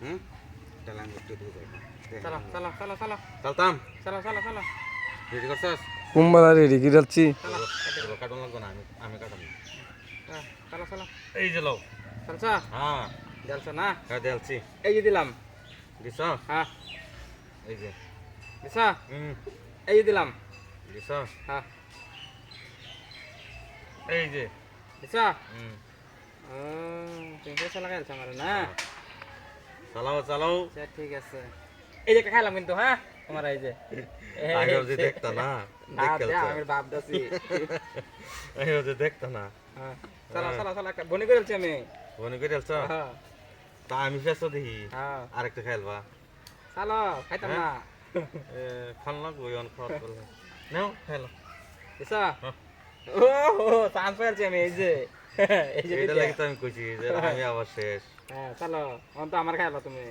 হুম? আমি একটু দিয়ে যাব চলো চলো চলো চলো। চলতাম? চলো চলো চলো। রেডি করছস? কুম্বালা রেডি কি যাচ্ছি কাটন লাগবে না আমি আমি হ্যাঁ, চলো চলো। এই যে লও। চলছো? হ্যাঁ। চলছো না? হ্যাঁ দেলছি। এই যে দিলাম। দিছ? হ্যাঁ। এই যে। দিছ? হুম। এই যে দিলাম। দিছ? হ্যাঁ। এই যে। দিছ? হুম। ও তুমি পয়সা লাগাইছো আমার না? চালাও চালাও। আচ্ছা ঠিক আছে। এই যে খাইলাম কিন্তু হ্যাঁ? তোমার এই যে। আগেও যে যে। দেখতা না না দেখ দে, খেলছো আমি বাপ দাসি। আগেও যে দেখতা না। হ্যাঁ চলো চলো চলো একটা বনি করেছি আমি। মনে করে হ্যাঁ। তা আমি ফেসো দেখি। হ্যাঁ। আরেকটা খেলবা চলো খাইতাম না। এ খাল লাগবো অন খাওয়া করলে নাও হ্যাঁ। ও ও চান্স পেয়েছি আমি এই যে। এটা লাগে তো আমি কইছি যে আমি আবার শেষ। হ্যাঁ চলো অন তো আমার খাইলো তুমি।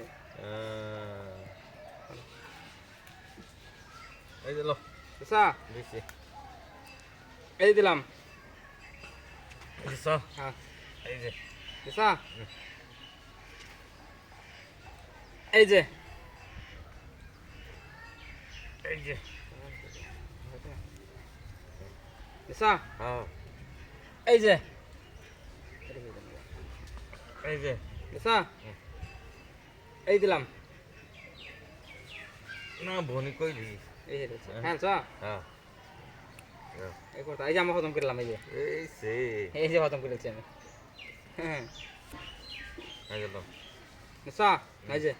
এই যে লো। দিছি? এই দিলাম। হ্যাঁ। এই যে। এই যে। এই যে। দিছ? হ্যাঁ। এই যে। এই যে। এই দিলাম। না ভনি এই দিছ হ্যাঁ। চ হ্যাঁ। এই করতে এই যে আমরা খতম করলাম এই যে। এই সে এই যে খতম করেছি আমি। হ্যাঁ। এই যে এই যে।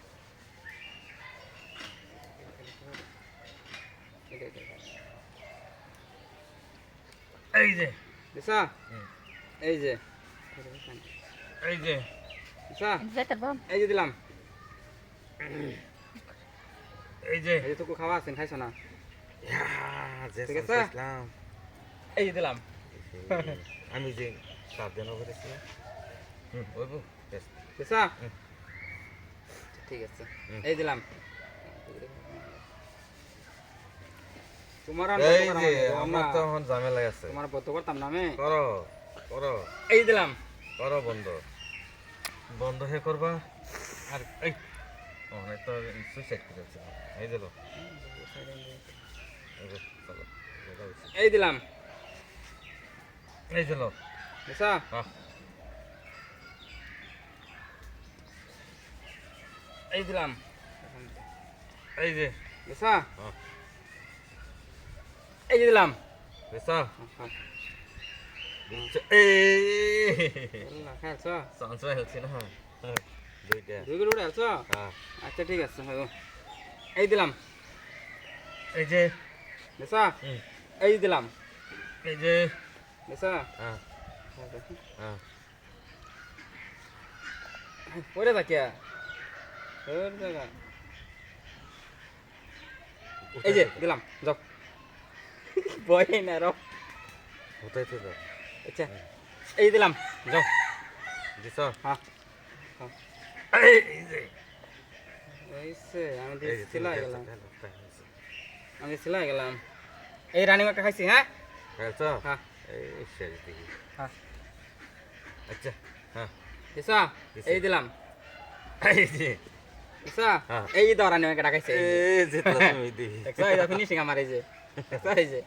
এই যে, এই যে। এই যে। দিছ এই যে। যে যে দিলাম। এই যে। এই তোকে খাওয়া আছেন খাইছো না? ঠিক আছে? এই যে দিলাম। আমি যে সাত দিন। ঠিক আছে? এই দিলাম। তোমার আমার তো এখন ঝামেলা আছে। তোমার বদ্ধ করতাম না আমি? করো করো। এই দিলাম। করো বন্ধ। বন্ধ হে করবা? আর এই অনেক তো সুইসাইড করেছে। এই দিল এই দিলাম। এই দিল হ্যাঁ এই দিলাম। এই যে। হ্যাঁ এই যে দিলাম। হ্যাঁ। এই না হ্যাঁ দুই উঠে আচ্ছা ঠিক আছে এই দিলাম। এই যে। দিছ? এই দিলাম। এই যে। হ্যাঁ। ওর জায়গা এই যে দিলাম। যাও বই না রো কোথায় তো যাও। আচ্ছা। এই দিলাম যাও। দিছ হ্যাঁ। এই এই যে। এই সে আমি সিলাই গেলাম। এই রানিং একটা খাইছি হ্যাঁ? হ্যাঁ দেখি। হ্যাঁ। আচ্ছা হ্যাঁ। দিছা এই দিলাম। এই হ্যাঁ। এই তো রানিং একটা খাইছে এই যে। তুমি ফিনিশিং আমার এই যে। হ্যাঁ, এই যে।